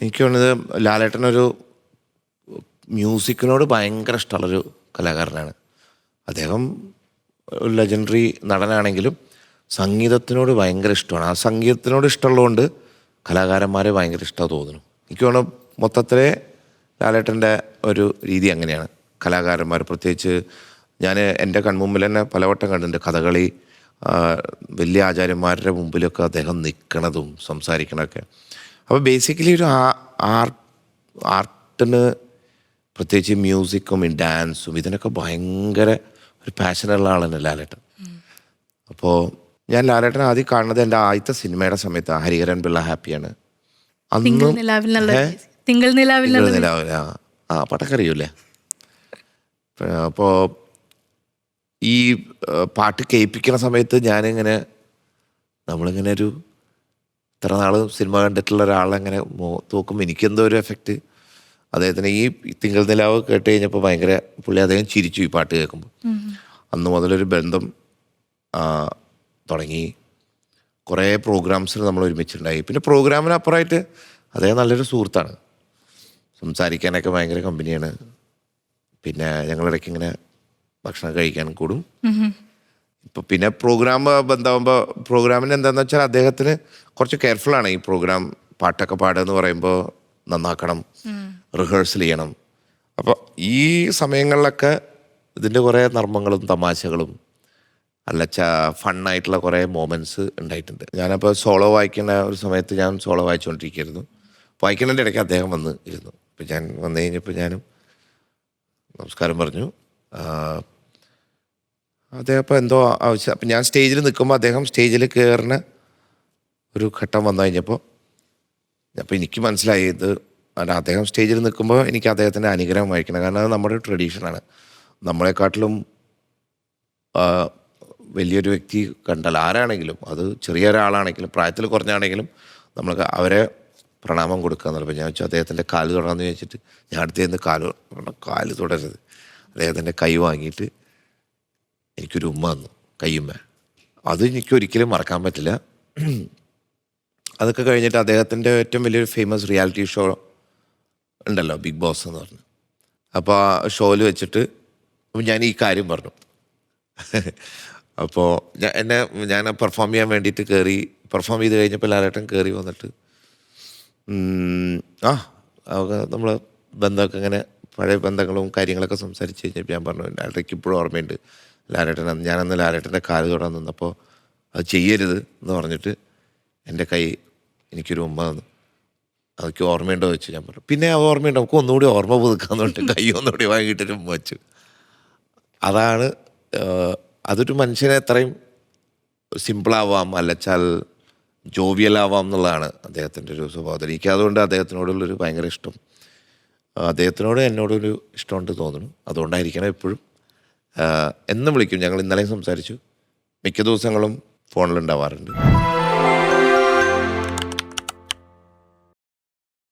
എനിക്ക് തോന്നുന്നത് ലാലേട്ടനൊരു മ്യൂസിക്കിനോട് ഭയങ്കര ഇഷ്ടമുള്ളൊരു കലാകാരനാണ്. അദ്ദേഹം ഒരു ലെജൻഡറി നടനാണെങ്കിലും സംഗീതത്തിനോട് ഭയങ്കര ഇഷ്ടമാണ്. ആ സംഗീതത്തിനോട് ഇഷ്ടമുള്ളതുകൊണ്ട് കലാകാരന്മാരെ ഭയങ്കര ഇഷ്ടമാണ് തോന്നുന്നു. എനിക്ക് തോന്നുന്നു മൊത്തത്തിലെ ലാലേട്ടന്റെ ഒരു രീതി അങ്ങനെയാണ്. കലാകാരന്മാർ പ്രത്യേകിച്ച് ഞാൻ എന്റെ കൺമുമ്പിൽ തന്നെ പലവട്ടം കണ്ടിട്ടുണ്ട് കഥകളി വലിയ ആചാര്യന്മാരുടെ മുമ്പിലൊക്കെ അദ്ദേഹം നിൽക്കണതും സംസാരിക്കണതൊക്കെ. അപ്പോൾ ബേസിക്കലി ഒരു ആർ ആർട്ടിന് പ്രത്യേകിച്ച് മ്യൂസിക്കും ഡാൻസും ഇതിനൊക്കെ ഭയങ്കര ഒരു പാഷനുള്ള ആളാണ് ലാലേട്ടൻ. അപ്പോൾ ഞാൻ ലാലേട്ടൻ ആദ്യം കാണുന്നത് എന്റെ ആദ്യത്തെ സിനിമയുടെ സമയത്ത് ഹരിഹരൻ പിള്ള ഹാപ്പിയാണ്. അന്നും? തിങ്കൾ നിലാവിൽ ആ. ആ പടക്കറിയൂലേ അപ്പോൾ ഈ പാട്ട് കേൾപ്പിക്കുന്ന സമയത്ത് ഞാനിങ്ങനെ നമ്മളിങ്ങനെ ഒരു ഇത്ര നാൾ സിനിമ കണ്ടിട്ടുള്ള ഒരാളെങ്ങനെ നോക്കുമ്പോൾ എനിക്കെന്തോ ഒരു എഫക്റ്റ് അദ്ദേഹത്തിന് ഈ തിങ്കൾ നിലാവ് കേട്ട് കഴിഞ്ഞപ്പോൾ ഭയങ്കര പുള്ളി അദ്ദേഹം ചിരിച്ചു ഈ പാട്ട് കേൾക്കുമ്പോൾ അന്ന് മുതലൊരു ബന്ധം തുടങ്ങി. കുറേ പ്രോഗ്രാംസിൽ നമ്മൾ ഒരുമിച്ചുണ്ടായി. പിന്നെ പ്രോഗ്രാമിനപ്പുറമായിട്ട് അദ്ദേഹം നല്ലൊരു സുഹൃത്താണ്. സംസാരിക്കാനൊക്കെ ഭയങ്കര കമ്പനിയാണ് പിന്നെ ഞങ്ങളിടയ്ക്ക് ഇങ്ങനെ ഭക്ഷണം കഴിക്കാൻ കൂടും. ഇപ്പൊ പിന്നെ പ്രോഗ്രാം ബന്ധമാകുമ്പോൾ പ്രോഗ്രാമിന് എന്താണെന്ന് വെച്ചാൽ അദ്ദേഹത്തിന് കുറച്ച് കെയർഫുള്ളാണ് ഈ പ്രോഗ്രാം പാട്ടൊക്കെ പാടുക എന്ന് പറയുമ്പോൾ നന്നാക്കണം റിഹേഴ്സൽ ചെയ്യണം. അപ്പോൾ ഈ സമയങ്ങളിലൊക്കെ ഇതിന്റെ കുറേ നർമ്മങ്ങളും തമാശകളും അല്ല ഫൺ ഫണ്ണായിട്ടുള്ള കുറേ മൊമെന്റ്സ് ഉണ്ടായിട്ടുണ്ട്. ഞാനപ്പോൾ സോളോ വായിക്കുന്ന ഒരു സമയത്ത് ഞാൻ സോളോ വായിച്ചുകൊണ്ടിരിക്കുകയായിരുന്നു വായിക്കുന്നതിന്റെ ഇടയ്ക്ക് അദ്ദേഹം വന്ന് ഇരുന്നു. അപ്പോൾ ഞാൻ വന്നു കഴിഞ്ഞപ്പോൾ ഞാനും നമസ്കാരം പറഞ്ഞു. അദ്ദേഹം അപ്പോൾ എന്തോ ആവശ്യം. അപ്പം ഞാൻ സ്റ്റേജിൽ നിൽക്കുമ്പോൾ അദ്ദേഹം സ്റ്റേജിൽ കയറുന്ന ഒരു ഘട്ടം വന്നു കഴിഞ്ഞപ്പോൾ അപ്പോൾ എനിക്ക് മനസ്സിലായി ഇത് അല്ല അദ്ദേഹം സ്റ്റേജിൽ നിൽക്കുമ്പോൾ എനിക്ക് അദ്ദേഹത്തിന്റെ അനുഗ്രഹം വായിക്കണം. കാരണം അത് നമ്മുടെ ട്രഡീഷനാണ് നമ്മളെക്കാട്ടിലും വലിയൊരു വ്യക്തി കണ്ടാൽ ആരാണെങ്കിലും അത് ചെറിയ ഒരാളാണെങ്കിലും പ്രായത്തിൽ കുറഞ്ഞാണെങ്കിലും നമ്മൾ അവരെ പ്രണാമം കൊടുക്കുക എന്നുള്ളത്. ഞാൻ വെച്ചാൽ അദ്ദേഹത്തിന്റെ കാൽ തൊടാന്ന് ചോദിച്ചിട്ട് ഞാൻ അടുത്തേന്ന് കാൽ കാൽ തുടരരുത് അദ്ദേഹത്തിന്റെ കൈ വാങ്ങിയിട്ട് എനിക്കൊരു ഉമ്മ തന്നു കയ്യുമ്മ. അത് എനിക്ക് ഒരിക്കലും മറക്കാൻ പറ്റില്ല. അതൊക്കെ കഴിഞ്ഞിട്ട് അദ്ദേഹത്തിന്റെ ഏറ്റവും വലിയൊരു ഫേമസ് റിയാലിറ്റി ഷോ ഉണ്ടല്ലോ ബിഗ് ബോസ് എന്ന് പറഞ്ഞു. അപ്പോൾ ആ ഷോയിൽ വെച്ചിട്ട് ഞാൻ ഈ കാര്യം പറഞ്ഞു. അപ്പോൾ ഞാൻ എന്നെ ഞാൻ പെർഫോം ചെയ്യാൻ വേണ്ടിയിട്ട് കയറി പെർഫോം ചെയ്ത് കഴിഞ്ഞപ്പോൾ ലാലേട്ടൻ കയറി വന്നിട്ട് ആ ആ നമ്മൾ ബന്ധമൊക്കെ ഇങ്ങനെ പഴയ ബന്ധങ്ങളും കാര്യങ്ങളൊക്കെ സംസാരിച്ച് കഴിഞ്ഞപ്പോൾ ഞാൻ പറഞ്ഞു ലാലേട്ടയ്ക്ക് ഇപ്പോഴും ഓർമ്മയുണ്ട്. ലാലേട്ടൻ ഞാനന്ന് ലാലേട്ടന്റെ കാൽ തൊടാൻ നിന്നപ്പോൾ അത് ചെയ്യരുത് എന്ന് പറഞ്ഞിട്ട് എന്റെ കൈ എനിക്കൊരു ഉമ്മ തന്നു. അതൊക്കെ ഓർമ്മയുണ്ടോ വെച്ച് ഞാൻ പറഞ്ഞു. പിന്നെ ആ ഓർമ്മയുണ്ട്. നമുക്ക് ഒന്നുകൂടി ഓർമ്മ പുതുക്കാന്ന് പറഞ്ഞിട്ട് കൈ ഒന്നുകൂടി വാങ്ങിയിട്ടൊരു ഉമ്മ വെച്ചു. അതാണ് അതൊരു മനുഷ്യനെ എത്രയും സിമ്പിളാവാം അല്ലച്ചാൽ ജോവിയലാവാം എന്നുള്ളതാണ് അദ്ദേഹത്തിന്റെ ഒരു സ്വഭാവത്തിൽ എനിക്ക് അതുകൊണ്ട് അദ്ദേഹത്തിനോടുള്ളൊരു ഭയങ്കര ഇഷ്ടം. അദ്ദേഹത്തിനോട് എന്നോടൊരു ഇഷ്ടമുണ്ട് തോന്നുന്നു. അതുകൊണ്ടായിരിക്കണം എപ്പോഴും എന്നും വിളിക്കും. ഞങ്ങൾ ഇന്നലെയും സംസാരിച്ചു. മിക്ക ദിവസങ്ങളും ഫോണിലുണ്ടാവാറുണ്ട്.